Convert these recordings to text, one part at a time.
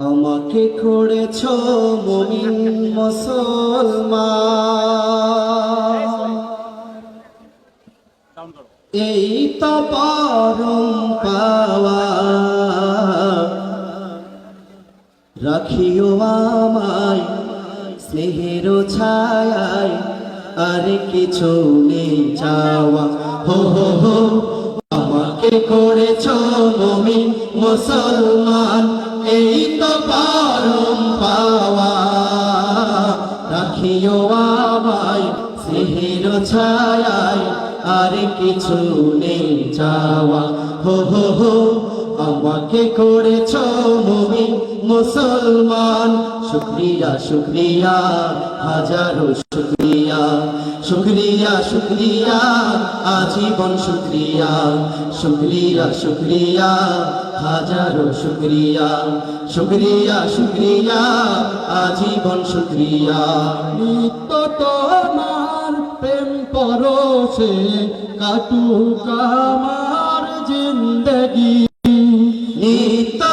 আমাকে করেছ মমিন মুসলমান। এই তো পাওয়া। রাখিও আমায় স্নেহের ছায়ায়, আর কিছু নেই চাওয়া। হো হো হো, আমাকে করেছ মমিন মুসলমান। এই তো পরম পাওয়া। রাখিও আমায় স্নেহের ছায়ায়, আর কিছু নেই চাওয়া। হো হো হো আমাকে করেছ মুমিন, মুসলমান। শুক্রিয়া শুক্রিয়া, হাজারো শুক্রিয়া। শুক্রিয়া শুক্রিয়া, আজীবন শুক্রিয়া। শুক্রিয়া শুক্রিয়া, হাজারো শুক্রিয়া। শুক্রিয়া শুক্রিয়া, আজীবন শুক্রিয়া। নিত্য তোমার প্রেম পরশে কাটুক আমার জিন্দগি।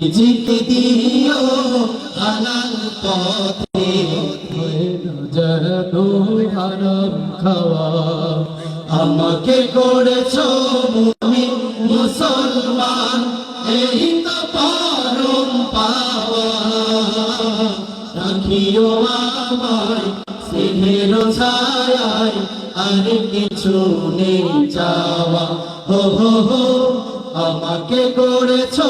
নিজেকে দিও হালাল পথে যেন হারাম খাওয়া। আমাকে করেছ মুমিন, মুসলমান, এই তো পরম পাওয়া। রাখিও আমায় স্নেহের ছায়ায়, আর কিছু নেই চাওয়া। হো হো হো আমাকে করেছ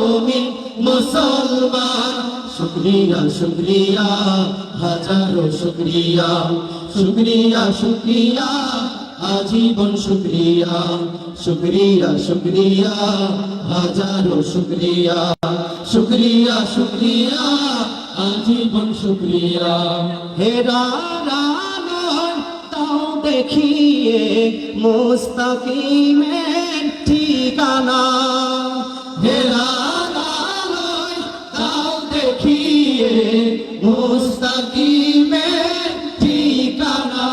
মুমিন মুসলমান। শুক্রিয়া শুক্রিয়া, হাজারো শুক্রিয়া। শুক্রিয়া শুক্রিয়া, আজীবন শুক্রিয়া। শুক্রিয়া শুক্রিয়া, হাজারো শুক্রিয়া। শুক্রিয়া শুক্রিয়া, আজীবন শুক্রিয়া। হেরা তাও দেখিয়ে মুস্তাকিমের মুস্তাকিমের ঠিকানা।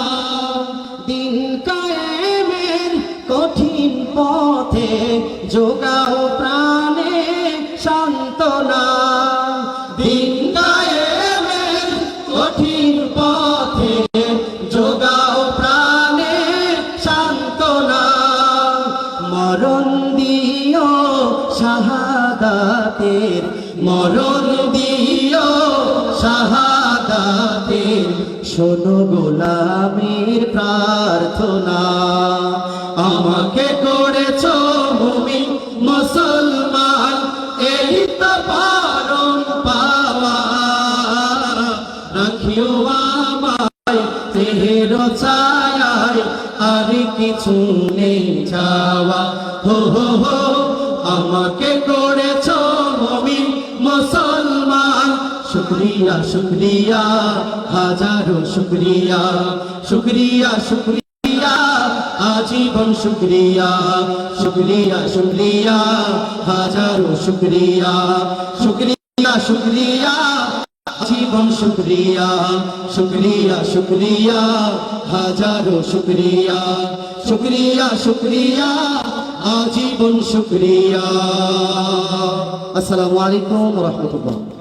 কঠিন পথে যোগাও প্রাণে সান্ত্বনা। দিন কঠিন পথে যোগাও প্রাণে সান্ত্বনা। মরণ দিও শাহাদাতের, মরণ দিও শাহাদাতের শোনো গোলামের প্রার্থনা। আমাকে করেছ ভূমি মুসলমান, এই তো পারম পাওয়া। রাখিও আমায় তেহের ছায়ায়, আর কিছু নেই চাওয়া হো হো হো, আমাকে করেছ শুক্রিয়া শুক্রিয়া হাজারো শুক্রিয়া শুক্রিয়া শুক্রিয়া আজীবন শুক্রিয়া শুক্রিয়া শুক্রিয়া হাজারো শুক্রিয়া শুক্রিয়া শুক্রিয়া জীবন শুক্রিয়া শুক্রিয়া শুক্রিয়া হাজারো শুক্রিয়া শুক্রিয়া শুক্রিয়া আজীবন শুক্রিয়া আসসালামু আলাইকুম রহমতুল্লাহ